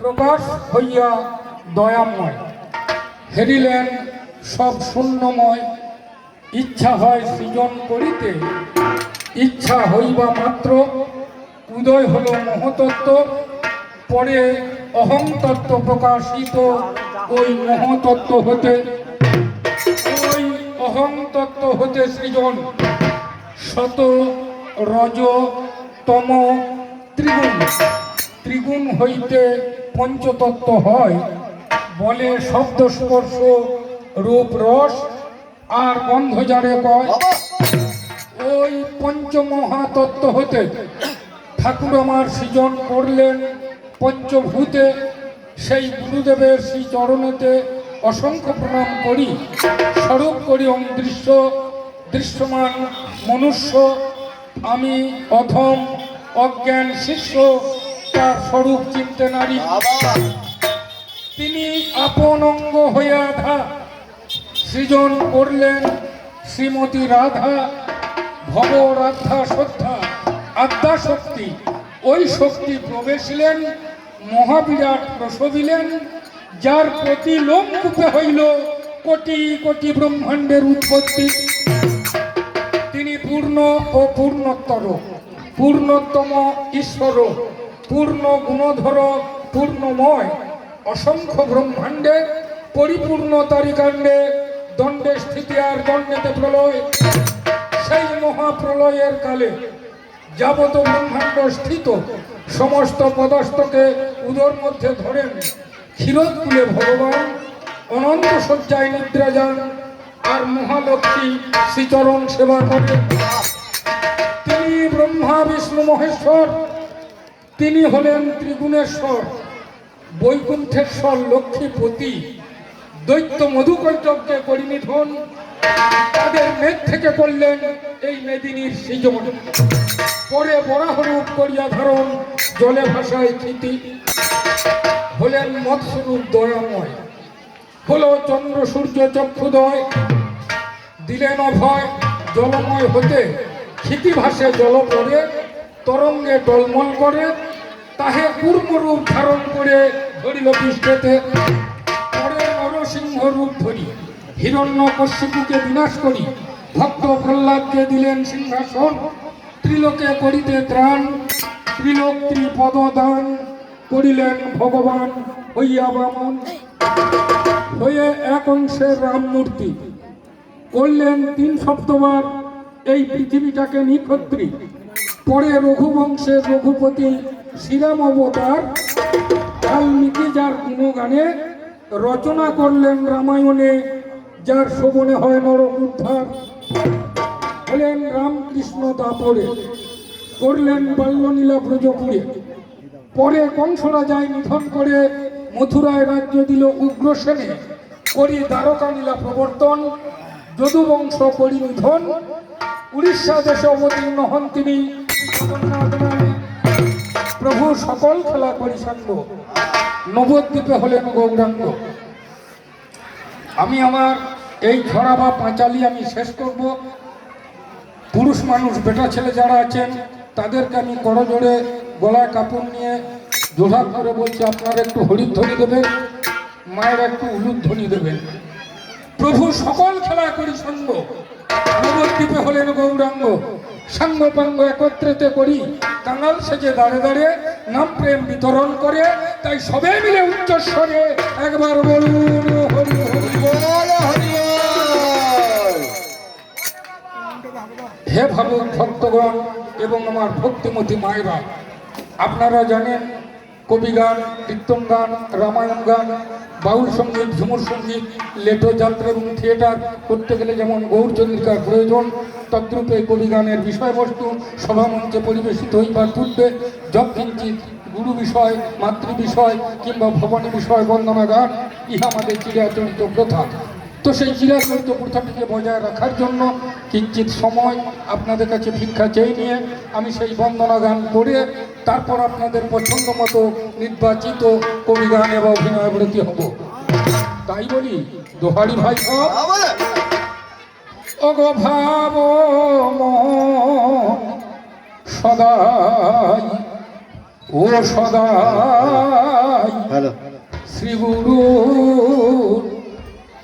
প্রকাশ হইয়া দয়াময়। হেরিলেন সব শূন্যময়। ইচ্ছা হয় সৃজন করিতে। ইচ্ছা হইবা মাত্র। উদয় হল মহতত্ত্ব। পরে অহংতত্ত্ব প্রকাশিত। ওই মহতত্ত্ব হতে ওই অহংতত্ত্ব হতে সৃজন। শত রজ তম ত্রিগুণ ত্রিগুণ হইতে পঞ্চতত্ত্ব হয়। বলে শব্দ স্পর্শ, রূপ রস আর গন্ধ যারে কয়, ওই পঞ্চমহাতত্ত্ব হতে। ঠাকুর আমার সৃজন করলেন পঞ্চভূতে, সেই গুরুদেবের শ্রী চরণেতে অসংখ্য প্রণাম করি। স্বরূপ করি দৃশ্য, দৃশ্যমান মনুষ্য, আমি অধম অজ্ঞান শিষ্য, তার স্বরূপ চিনতে নারী। তিনি আপন অঙ্গ হয়ে আধা, সৃজন করলেন শ্রীমতী রাধা, ভব রাধা শ্রদ্ধা, আদ্যা শক্তি। ওই শক্তি প্রবেশিলেন, মহাবিরাট প্রসবিলেন, যার প্রতি লোককূপে হইল কোটি কোটি ব্রহ্মাণ্ডের উৎপত্তি। তিনি পূর্ণ ও পূর্ণোত্তর। পূর্ণতম ঈশ্বর, পূর্ণ গুণধর, পূর্ণময়, অসংখ্য ব্রহ্মাণ্ডে, পরিপূর্ণ তারিকাণ্ডে, দণ্ডে স্থিতি আর দণ্ডেতে প্রলয়, সেই মহাপ্রলয়ের কালে যাবত ব্রহ্মাণ্ড স্থিত, সমস্ত পদস্থকে উদর মধ্যে ধরেন ক্ষীরোৎকুলে ভগবান, অনন্ত শয্যায় নিদ্রা যান আর মহালক্ষ্মী শ্রীচরণ সেবা করেন। ব্রহ্মা, বিষ্ণু, মহেশ্বর। তিনি হলেন ত্রিগুণেশ্বর, বৈকুণ্ঠেশ্বর, লক্ষ্মীপতি, দৈত্য মধুকৈটবকে পরিনিধন তাদের মেঘ থেকে করলেন এই মেদিনীর সৃজন। পরে বরাহরূপ করিয়া ধারণ, জলে ভাষায় ক্ষিতি হলেন মৎস্বরূপ দয়াময়। হল চন্দ্র সূর্য চক্ষুদয়। দিলেন অভয়, জলময় হতে। ক্ষিতি ভাসে জল পড়ে তরঙ্গে টলমল করে, তাহে পূর্বরূপ ধারণ করে ধরিল পৃষ্ঠেতে। পরে নরসিংহ রূপ ধরি, হিরণ্য কশ্যপুকে বিনাশ করি, ভক্ত প্রহ্লাদকে দিলেন সিংহাসন, ত্রিলোকে করিতে ত্রাণ, ত্রিলোক ত্রিপদ দান করিলেন ভগবান হইয়া বামন। হয়ে এক অংশের রাম মূর্তি, করলেন তিন সপ্তবার এই পৃথিবীটাকে নিক্ষত্রী। পরে রঘুবংশের রঘুপতি শ্রীরাম অবতার বাল্মীকি যার গুণগানে রচনা করলেন রামায়ণে, যার শোভনে হয় নরম উদ্ধার। হলেন রামকৃষ্ণ দাপরে করলেন বাল্যনীলা ব্রজপুরে। পরে কংস রাজায় নিধন করে মথুরায় রাজ্য দিল উগ্রসেনে। করি দ্বারকা নীলা প্রবর্তন, যদুবংশ করি নিধন উড়িষ্যা দেশে অবতীর্ণ হন তিনি। প্রভু সকল খেলা করি নবদ্বীপে হলেন গৌরাঙ্গ। আমি আমার এই ছড়া বা পাঁচালি আমি শেষ করব। পুরুষ মানুষ, বেটা ছেলে যারা আছেন, তাদেরকে আমি করজোড়ে গলায় কাপড় নিয়ে জোড়া করে বলছি, আপনারা একটু হরিধ্বনি দেবেন, মায়ের একটু উলুধ্বনি দেবেন। প্রভু সকল খেলা করি সঙ্গ নবদ্বীপে হলেন গৌরাঙ্গ। সাঙ্গ পাঙ্গ একত্রিত করি, কাঙাল সেজে দাঁড়ে দাঁড়ে নাম প্রেম বিতরণ করে, তাই সবে মিলে উচ্চস্বরে একবার বলুন হে ভাবুক ভক্তগণ এবং আমার ভক্তিমতী মায়েরা, আপনারা জানেন কবি গান কীর্তন গান রামায়ণ গান বাউল সংগীত, ঝুমুর সংগীত, লেটো যাত্রা এবং থিয়েটার করতে গেলে যেমন গৌরচন্দ্রিকার প্রয়োজন, তদ্রূপে কবি গানের বিষয়বস্তু, সভামঞ্চে পরিবেশিত হইবার পূর্বে যৎকিঞ্চিত গুরু বিষয়, মাতৃ বিষয় কিংবা ভবানী বিষয় বন্দনা গান, ইহা আমাদের চিরাচরিত প্রথা। তো সেই চিরাচরিত প্রথাটিকে বজায় রাখার জন্য কিঞ্চিত সময় আপনাদের কাছে ভিক্ষা চেয়ে নিয়ে আমি সেই বন্দনা গান করে তারপর আপনাদের পছন্দ মতো নির্বাচিত কবি গান এবং অভিনয় ব্রতী হব। তাই বলি দোহারি ভাই অগভাব সদাই ও সদাই শ্রী গুরু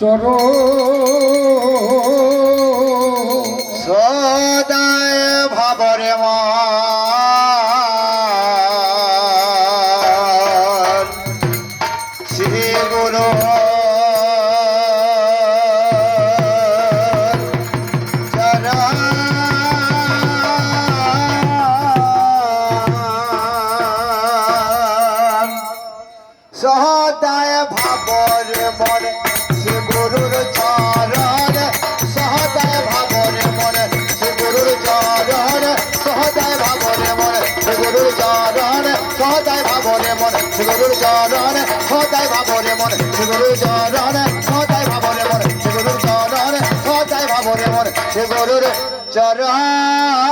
চর সহদায় ভাবরে মনে শ্রী গুরুর চরণ। সহদায় ভাবরে মনে শ্রী গুরুর চরণ। সহদায় ভাবরে মনে শ্রী গুরুর চরণ। সহদায় ভাবরে মনে শ্রী গুরুর চরণ। সহদায় ভাবরে মনে শ্রী গুরুর চরণ। সহদায় ভাবরে মনে শ্রী গুরুর চরণ। সহদায় ভাবরে মনে শ্রী গুরুর চরণ।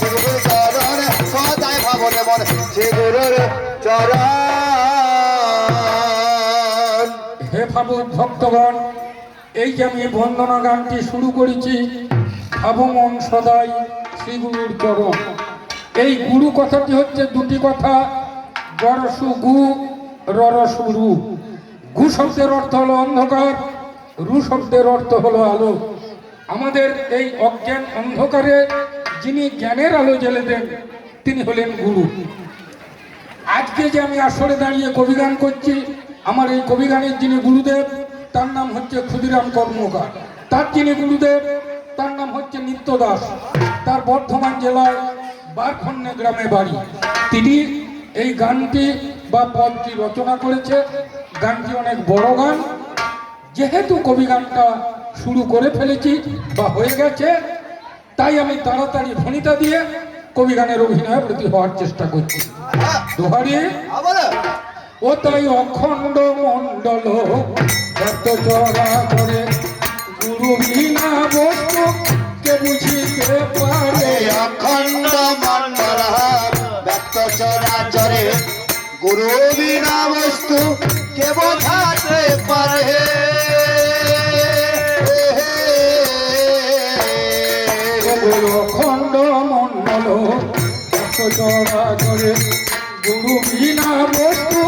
মন শ্রীগুরুর চরণ সদাই ভাবরে মন শ্রীগুরুর চরণ হে ভাবুক ভক্তগণ, এই যে আমি বন্দনা গানটি শুরু করেছি ভাবমন সদাই শ্রী গুরুর চরণ। এই গুরু কথাটি হচ্ছে দুটি কথা গরসু গু ররসু রু। গু শব্দের অর্থ হলো অন্ধকার, রু শব্দের অর্থ হলো আলো। আমাদের এই অজ্ঞান অন্ধকারে যিনি জ্ঞানের আলো জ্বেলে দেন তিনি হলেন গুরু। আজকে যে আমি আসরে দাঁড়িয়ে কবিগান করছি, আমার এই কবিগানের যিনি গুরুদেব, তার নাম হচ্ছে ক্ষুদিরাম কর্মকার। তার যিনি গুরুদেব, তার নাম হচ্ছে নিত্য দাস। তার বর্ধমান জেলার বারখন্নে গ্রামে বাড়ি। তিনি এই গানটি বা পদটি রচনা করেছে। গানটি অনেক বড় গান। যেহেতু কবি গানটা শুরু করে ফেলেছি বা হয়ে গেছে তাই আমি তাড়াতাড়ি ভনিতা দিয়ে কবি গানের অভিনয়ে প্রতি হওয়ার চেষ্টা করছি। দোহারি, ও তাই অখণ্ড মণ্ডল, এত চড়া করে গুরু বিনা বস্তু, কে বুঝিতে পারে? অখণ্ড মন্ডল ব্যক্ত চরাচরে গুরু বিনা বস্তু, কে বোঝাতে পারে? গুরু বিনা বস্তু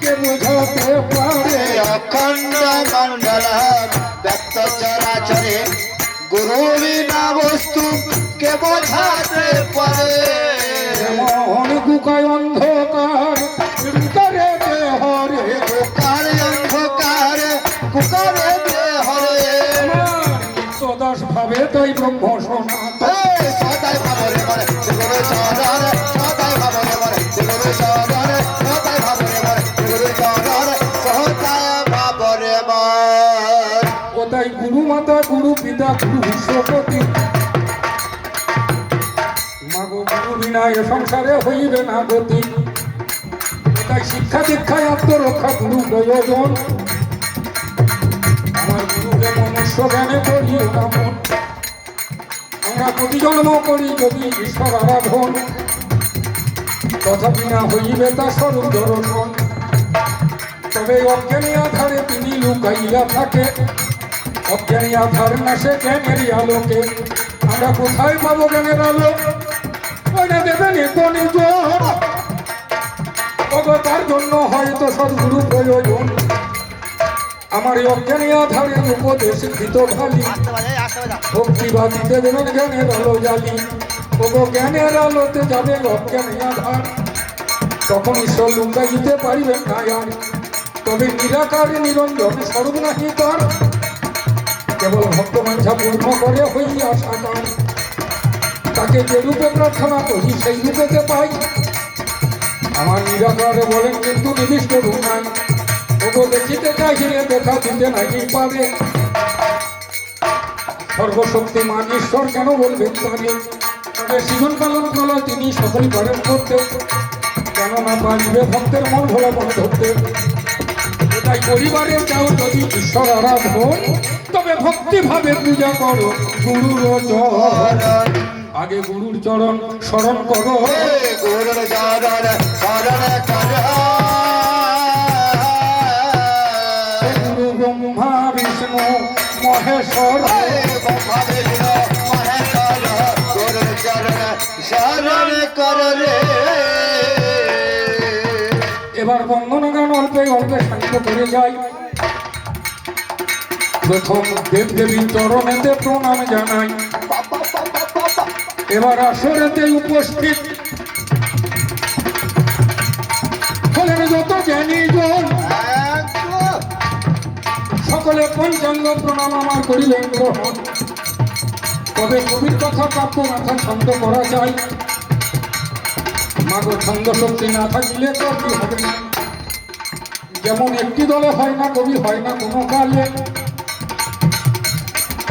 কে বুঝাতে পারে? অখণ্ড মন্ডল ব্যক্ত চরাচরে গুরু বিনা বস্তু কে বোঝাতে পারে? যেমন গুকায় অন্ধকার করে দেহরে কুকার অন্ধকার কুকারে দেহরে। সদাস ভাবে তাই ব্রহ্ম সনাতন মাতা গুরু, পিতা গুরু বিশ্বপতি মাগো গুরু বিনা এ সংসারে হইবে না গতি। তাই শিক্ষা দীক্ষায় আত্মরক্ষা, গুরু প্রয়োজন। আমার গুরুকে মনুষ্য জ্ঞানে করি নামন আমরা প্রতি জন্ম করি যদি ঈশ্বর আরাধন। তথাপি না হইবে তা স্বরূপ দর্শন। তবে অজ্ঞানী আধারে তিনি লুকাইয়া থাকে। অজ্ঞানী আধার না সে জ্ঞানের আলোকে? আমরা কোথায় পাবো জ্ঞানের আলো? ওইটা দেবেন কোনি তার জন্য হয়তো সদ্গুরু প্রয়োজন। আমার অজ্ঞানী আধারে উপদেশ কৃত ঢালি ভক্তিবাদীতে দেবেন জ্ঞানের আলো জালি ওগো জ্ঞানের আলোতে যাবে অজ্ঞানী আধার। তখন ঈশ্বর লুকাইতে পারিবেন না তবে নিরাকারে নিরঞ্জন স্বরূপ নাহি তার। কেবল ভক্ত মাঝা পূর্ণ করে হইয়া সাকার তাকে যে রূপে প্রার্থনা করি, সেই রূপেতে পাই। আমার নিরাকারে বলেন, কিন্তু নির্দিষ্ট রূপ নাই। ওগো দেখিতে চাহিলে দেখা দিতে নাকি পারে। সর্বশক্তিমান ঈশ্বর কেন বলবেন তাহলে তবে জীবন পালন করল তিনি সকল করেন করতে। কেননা পারিবে ভক্তের মন ভোলা মনে ধরতে? তাই পরিবারে যাও যদি ঈশ্বর আরাধন তবে ভক্তি ভাবে পূজা করো গুরুর চরণ। আগে গুরুর চরণ স্মরণ করো। হে গুরুর চরণ শরণ কর। গুরু ব্রহ্মা বিষ্ণু মহেশ্বর। হে ব্রহ্মা বিষ্ণু মহেশ্বর গুরুর চরণ শরণ কর রে। এবার বন্দনা গান অল্পে অল্পে শান্ত করে যাই। প্রথম দেব দেবীর চরণেতে প্রণাম জানাই। এবার আসরেতে উপস্থিত। হলেন যত জ্ঞানী জন। সকলে পঞ্চাঙ্গ প্রণাম আমার করিলেন গ্রহণ তবে কবির কথা কাব্য মাথা ছন্দ করা যায়। মাগো ছন্দ শক্তি না থাকলে কবি হবে? না যেমন একটি দলে হয় না, কবি হয় না কোনো কালে।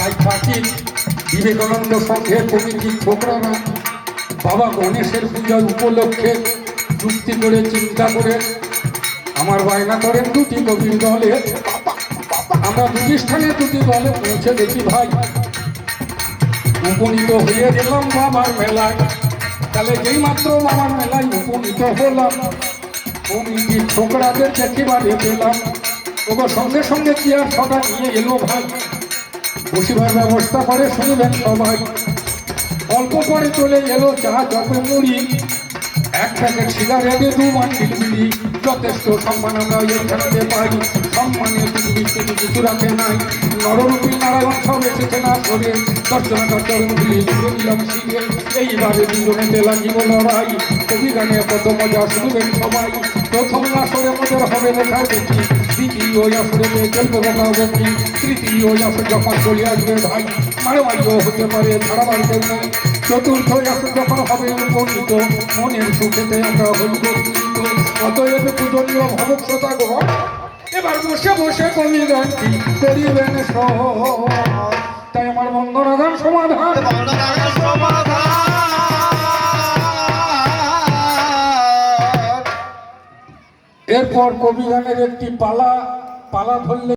তাই থাকি বিবেকানন্দ সংঘে কমিটির ছোকরারা বাবা গণেশের পূজার উপলক্ষে যুক্তি করে চিন্তা করে। আমার বায়না করেন দুটি কবির দলে। আমরা স্থানে দুটি দলে পৌঁছে দেখি ভাই। উপনীত হয়ে গেলাম বাবার মেলায়। তাহলে যেই মাত্র বাবার মেলায় উপনীত হলাম, কমিটির ছোকরাদের দেখিবারে পেলাম। ওগো সঙ্গে সঙ্গে চেয়ার ছটা নিয়ে এলো ভাই। বসিবার ব্যবস্থা করে শুনবেন সবাই। অল্প পরে চলে এলো চা চপে মুড়ি। এক প্যাকেট সিগারেটে, দু বান্ডিল বিড়ি। যথেষ্ট সম্মান আমরা এখানে পাই। পৃথিবীর থেকে কিছু রাখে নাই। নররূপী নারায়ণ সব এসেছে না করে দর্শনা দর্শন মিলি জুড়ে দিলাম শিখে এইবারে দুজনেতে লাগিব লড়াই। কবি গানে কত মজা শুনবেন সবাই। প্রথম আসরে মজার হবে লেখা দেখি দ্বিতীয় আসরে চলবে বকা বকি তৃতীয় আসর যখন চলে আসবে ভাই, মারামারিও হতে পারে কেউ নেই চতুর্থ আসর যখন হবে, উপনীত, মনের সুখেতে আমরা হইব। অতএব পূজনীয় ভবক্ষতা গ্রহণ এবার বসে বসে কবি গানটি করিবেন সহজ। তাই আমার বন্দনা সমাধান। সমাধান। এরপর কবি গানের একটি পালা পালা ধরলে